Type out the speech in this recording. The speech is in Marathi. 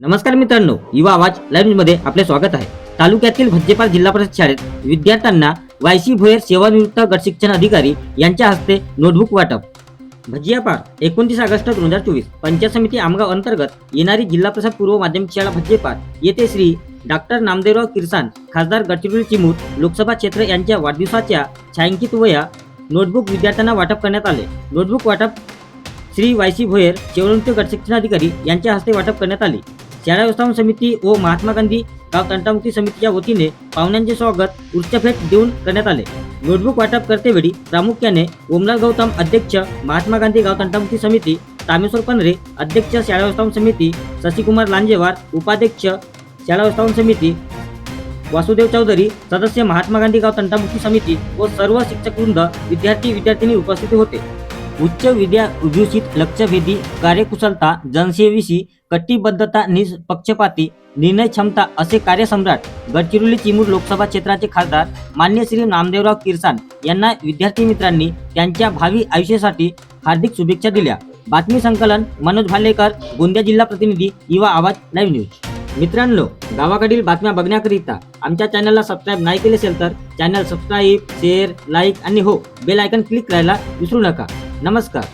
नमस्कार मित्रांनो युवा आवाज लाईव्हमध्ये आपले स्वागत आहे. तालुक्यातील भज्जेपाल जिल्हा परिषद शाळेत विद्यार्थ्यांना वायसी भोयर सेवानिवृत्त गट शिक्षण अधिकारी यांच्या हस्ते नोटबुक वाटप. भज्जियापार एकोणतीस ऑगस्ट दोन हजार चोवीस पंचायत समिती आमगाव अंतर्गत येणारी जिल्हा परिषद पूर्व माध्यमिक शाळा भज्जेपार येथे श्री डॉक्टर नामदेवराव किरसान खासदार गडचिरोली चिमूर लोकसभा क्षेत्र यांच्या वाढदिवसाच्या छायांकित वया नोटबुक विद्यार्थ्यांना वाटप करण्यात आले. नोटबुक वाटप श्री वायसी भोयर सेवानिवृत्त गट शिक्षणाधिकारी यांच्या हस्ते वाटप करण्यात आले. शाळा व्यवस्थापन समिती व महात्मा गांधी गाव तंटामुक्ती समितीच्या वतीने पाहुण्यांचे स्वागत उच्चफेट देऊन करण्यात आले. नोटबुक वाटप करतेवेळी प्रामुख्याने ओमलाल गौतम अध्यक्ष महात्मा गांधी गाव तंटामुक्ती समिती तामेश्वर पंधरे अध्यक्ष शाळा व्यवस्थापन समिती शशिकुमार लांजेवार उपाध्यक्ष शाळा व्यवस्थापन समिती वासुदेव चौधरी सदस्य महात्मा गांधी गाव तंटामुक्ती समिती व सर्व शिक्षकवृंद विद्यार्थी विद्यार्थिनी उपस्थित होते. उच्च विद्या उद्योषित लक्षवेधी कार्यकुशलता जनसेवेशी कटिबद्धता निष्पक्षपाती निर्णय क्षमता असे कार्यसम्राट गडचिरोली चिमूर लोकसभा क्षेत्राचे खासदार मान्य श्री नामदेवराव किरसान यांना विद्यार्थी मित्रांनी त्यांच्या भावी आयुष्यासाठी हार्दिक शुभेच्छा दिल्या. बातमी संकलन मनोज भालेकर गोंदिया जिल्हा प्रतिनिधी युवा आवाज लाईव्ह न्यूज. मित्रांनो गावाकडील बातम्या बघण्याकरिता आमच्या चॅनलला सबस्क्राईब नाही केले असेल तर चॅनल सबस्क्राईब शेअर लाईक आणि हो बेल आयकन क्लिक करायला विसरू नका. नमस्कार.